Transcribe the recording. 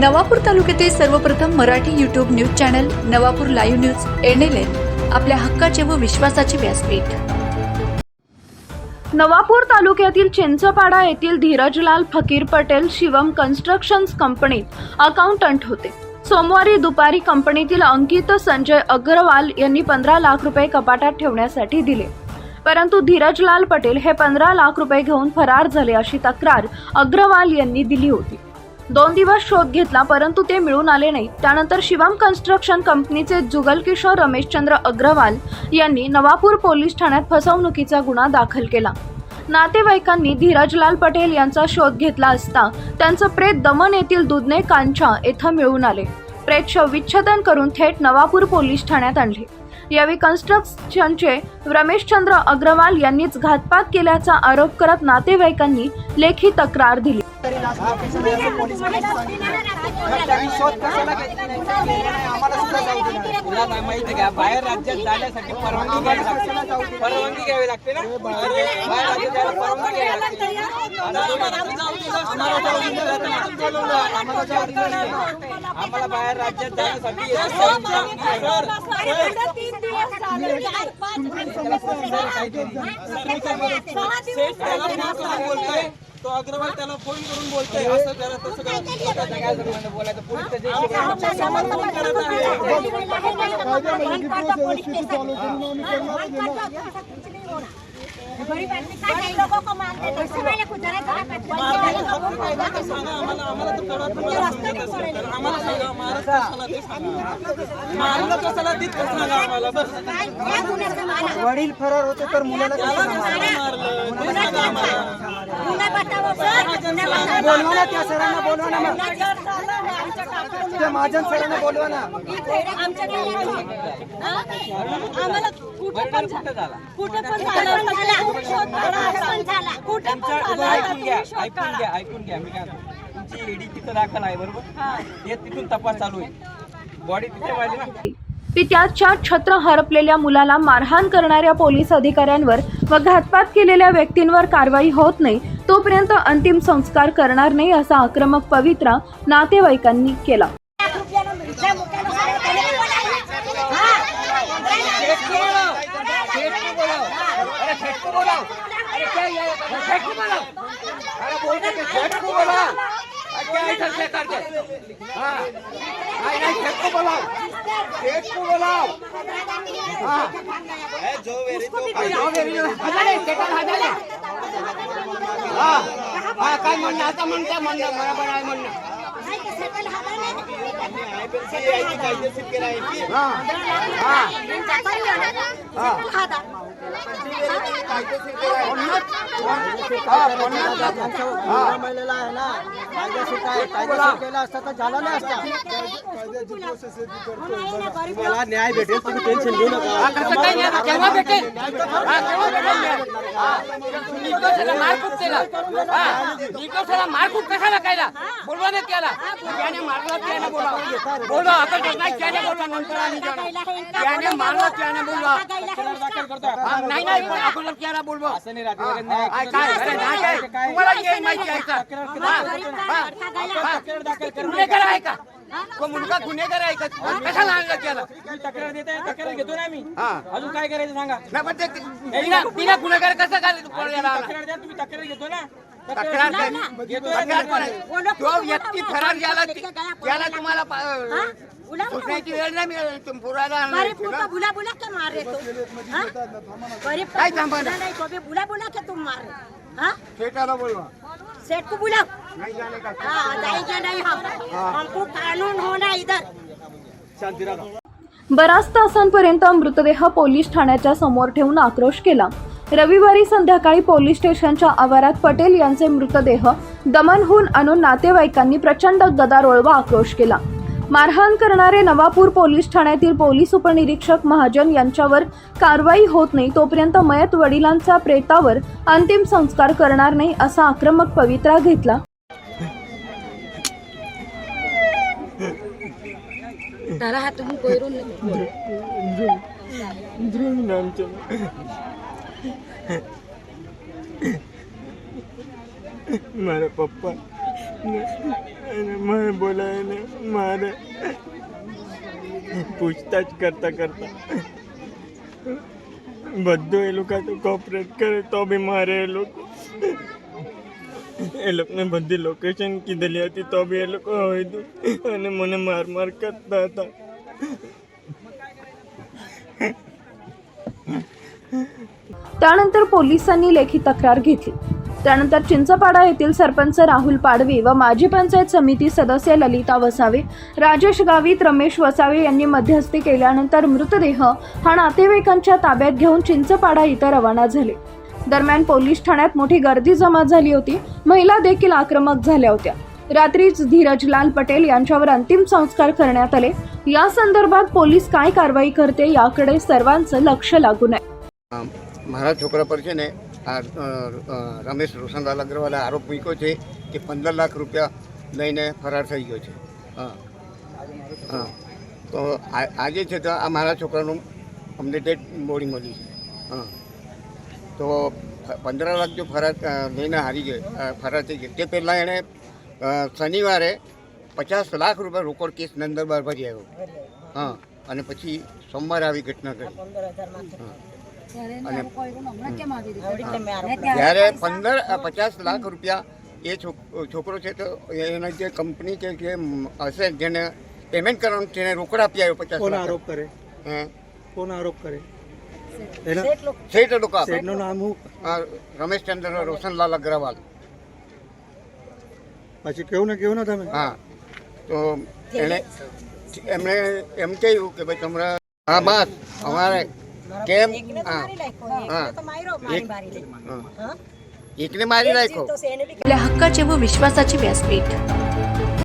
नवापूर तालुक्यातील सर्वप्रथम Marathi YouTube news channel Navapur live news NLN आपल्या हक्काचे व विश्वासाचे व्यासपीठ. नवापूर तालुक्यातील चिंचपाडा येथील धीरजलाल फकीर पटेल शिवम कन्स्ट्रक्शन्स कंपनीत अकाउंटंट होते. सोमवारी दुपारी कंपनीतील अंकित संजय अग्रवाल यांनी पंधरा लाख रुपये कपाटात ठेवण्यासाठी दिले. परंतु धीरजलाल पटेल हे पंधरा लाख रुपये घेऊन फरार झाले अशी तक्रार अग्रवाल यांनी दिली होती. दोन दिवस शोध घेतला परंतु ते मिळून आले नाही. त्यानंतर शिवम कन्स्ट्रक्शन कंपनीचे जुगलकिशोर रमेशचंद्र अग्रवाल यांनी नवापूर पोलीस ठाण्यात फसवणुकीचा गुन्हा दाखल केला. नातेवाईकांनी धीरजलाल पटेल यांचा शोध घेतला असता त्यांचं प्रेत दमन येथील दुधने कांचा येथं मिळून आले. प्रेत शवविच्छेदन करून थेट नवापूर पोलीस ठाण्यात आणले. यावेळी कन्स्ट्रक्शनचे रमेशचंद्र अग्रवाल यांनीच घातपात केल्याचा आरोप करत नातेवाईकांनी लेखी तक्रार दिली. तुला नाही माहिती का बाहेर राज्यात जाण्यासाठी परवानगी घ्यावी लागते परवानगी घ्यावी लागते ना बाहेर राज्यात जायला परवानगी घ्यावी लागते आम्हाला बाहेर राज्यात जाण्यासाठी सेठ बोलतोय तो अग्रवाल त्याला फोन करून बोलतोय असं करा तसं करा वडील फरार होते तर मुलाला मारलं बोलवा ना त्या सरांना बोलवा ना मग. त्या महाजन सरांना बोलवा ना. मर्डर कुठं झाला कुठे पण झाला कुठे पण तुमच्या झाला ऐकून घ्या ऐकून घ्या ऐकून घ्या मी काय म्हणतो. तुमची एडी तिथं दाखल आहे बरोबर? हे. तिथून तपास चालू आहे. बॉडी तिथे पाहिजे ना. पित्याच्या छत्र हरपलेल्या मुलाला मारहाण करणाऱ्या पोलीस अधिकाऱ्यांवर व घातपात केलेल्या व्यक्तींवर कारवाई होत नाही तोपर्यंत अंतिम संस्कार करणार नाही असा आक्रमक पवित्रा नातेवाईकांनी केला. काय म्हणणं आता म्हणता म्हणणं बरोबर आहे म्हणणं महिलेला आहे ना कायदेशीर काय कायदेशीर केला असता तर झाला नाही असता मला न्याय भेटेल तुम्ही टेन्शन घेऊ नका केव्हा भेटेल हा, केव्हा भेटेल मारकूट केला हा. मारकूट कशाला केला बोलवा नाही त्याला त्याने मारला त्याने बोला बोलवा आता नाही त्याने बोलवा नंतर आम्ही जाणार. त्याने मारला त्याने बोलवा हा, नाही नाही पण अगोदर त्याला बोलवा. असं नाही. काय काय? तुम्हाला माहिती आहे का? हा, हा, हा. आहे तो मुलगा गुन्हेगार आहे का? कशाला आणला त्याला तुम्ही तक्रार देताय तक्रार घेतो ना हा. अजून काय करायचं सांगा? नाही, पण ते बिना बिना गुन्हेगार कसं काय आला? तक्रार द्या तुम्ही तक्रार घेतो ना. तक्रार काय? तक्रार कोण? तो व्यक्ती फरार झाला त्याला तुम्हाला पा- सुटण्याची वेळ नाही मिळाली तुम्ही पुरायला आणलं अरे इथे पुका ना. बुला बुला के मार रहे तुम हाँ? गरीब का काय थांबा ना? नहीं तो भी बुला बुला के तुम मार. रहे हाँ बोलवा. सेठ को बुलाओ। नाही जाणे का। हाँ जाएंगे नहीं हम। हमको कानून होना इधर। बराच तासांपर्यंत मृतदेह पोलीस ठाण्याच्या समोर ठेवून आक्रोश केला. रविवारी संध्याकाळी पोलीस स्टेशनच्या आवारात पटेल यांचे मृतदेह दमनहून आणून नातेवाईकांनी प्रचंड गदारोळ व आक्रोश केला. मारहाण करणारे नवापूर पोलीस ठाण्यातील पोलीस उपनिरीक्षक महाजन यांच्यावर कारवाई होत नाही तोपर्यंत मयत वडिलांचा प्रेतावर अंतिम संस्कार करणार नाही असा आक्रमक पवित्रा घेतला. तारा हाथ અને મને બોલાવીને મારે પૂછતાછ કરતા કરતા બધું એ લોકો તો કોપરેટ કરે તો બી મારે એ લોકો એ લોકોને બધી લોકેશન કીધેલી હતી તો બી એ લોકો હોય અને મને માર માર કરતા હતા त्यानंतर पोलिसांनी लेखी तक्रार घेतली त्यानंतर चिंचपाडा येथील सरपंच राहुल पाडवी व माजी पंचायत समिती सदस्य ललिता वसावे राजेश गावित रमेश वसावे यांनी मध्यस्थी केल्यानंतर मृतदेह हा नातेवाईकांच्या ताब्यात घेऊन चिंचपाडा इथं रवाना झाले. दरम्यान पोलीस ठाण्यात मोठी गर्दी जमा झाली होती. महिला देखील आक्रमक झाल्या होत्या. रात्रीच धीरजलाल पटेल यांच्यावर अंतिम संस्कार करण्यात आले. या संदर्भात पोलीस काय कारवाई करते याकडे सर्वांचं लक्ष लागून आहे महाराज छोकरा परिषदेने આ રમેશ રોશનલાલ અગ્રવાલે આરોપ મૂક્યો છે કે પંદર લાખ રૂપિયા લઈને ફરાર થઈ ગયો છે. હા. હા. તો આજે છે તો આ મારા છોકરાનું અમને ડેટ બોડી મળી છે. હા. તો પંદર લાખ જો ફરાર લઈને હારી ગયો ફરાર થઈ ગયો. તે પહેલાં એણે શનિવારે પચાસ લાખ રૂપિયા રોકડ કેસ નંદરબાર ભરી આવ્યો હા. અને પછી સોમવારે આવી ઘટના કરી. હા. અને જ્યારે પંદર પચાસ લાખ રૂપિયા એ છોક- છોકરો છે તો એના જે કંપની છે કે મ, હશે જેને પેમેન્ટ કરવાનું છે એને રોકડ આપી આવ્યો પચાસ કોણ આરોપ કરે? હે? કોણ આરોપ કરે? શેઠ. લોકો. શેઠનું નામ હું? આ રમેશચંદ્ર રોશનલાલ અગ્રવાલ. પછી કેવું ને કેવું ને તમે? હા. તો એણે એમણે એમ કહ્યું કે ભાઈ તમારા હા બસ અમારે કેમ એકને મારી નાખો એટલે હક્કા જેવું વિશ્વાસાची વ્યાસપીઠ